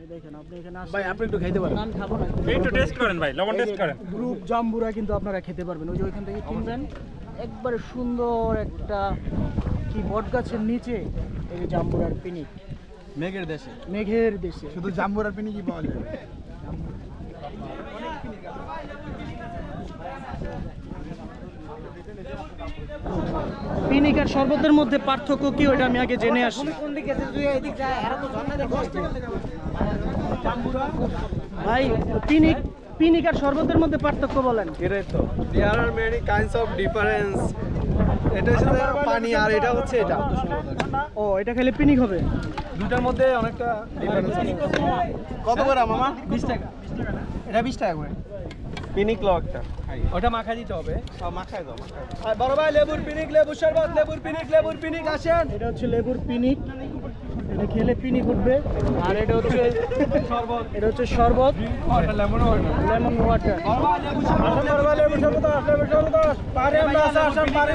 এই দেখেন আপনি এখানে ভাই আপনি একটু খাইতে পারেন। আমি খাব না। একটু টেস্ট করেন ভাই লবণ টেস্ট করেন। গ্রুপ জাম্বুরা কিন্তু আপনারা খেতে পারবেন। ওই যে ওইখান থেকে কিনবেন। একবারে সুন্দর একটা কি বট গাছের নিচে এই জাম্বুরার পিনিক। মেঘের দেশে। মেঘের দেশে। শুধু জাম্বুরার পিনি কি পাওয়া যায়। পিনিক আর শরবতের মধ্যে পার্থক্য কি ওইটা আমি আগে জেনে আসি। ভাই পিনিক পিনিক আর শরবতের মধ্যে পার্থক্য বলেন। এটাই তো। There are many kinds of difference এটা হচ্ছে পানি আর এটা হচ্ছে এটা। ও এটা খেলে পিনিক হবে? দুটার মধ্যে অনেকটা ডিফারেন্স কত করে মামা? 20 টাকা। এটা 20 টাকা করে। পিনিক লো একটা। ওটা মাখা দিতে হবে। সব মাখাই দাও আর বড় ভাই লেবুর পিনিক লেবুর শরবত লেবুর পিনিক লেবুর পিনিক আসেন। এটা হচ্ছে লেবুর পিনিক। এটা খেলে পিনিক উঠবে। আর এটা হচ্ছে শরবত। এটা হচ্ছে শরবত। Lemon water. Lemon water. পারে আমরা আসেন পারে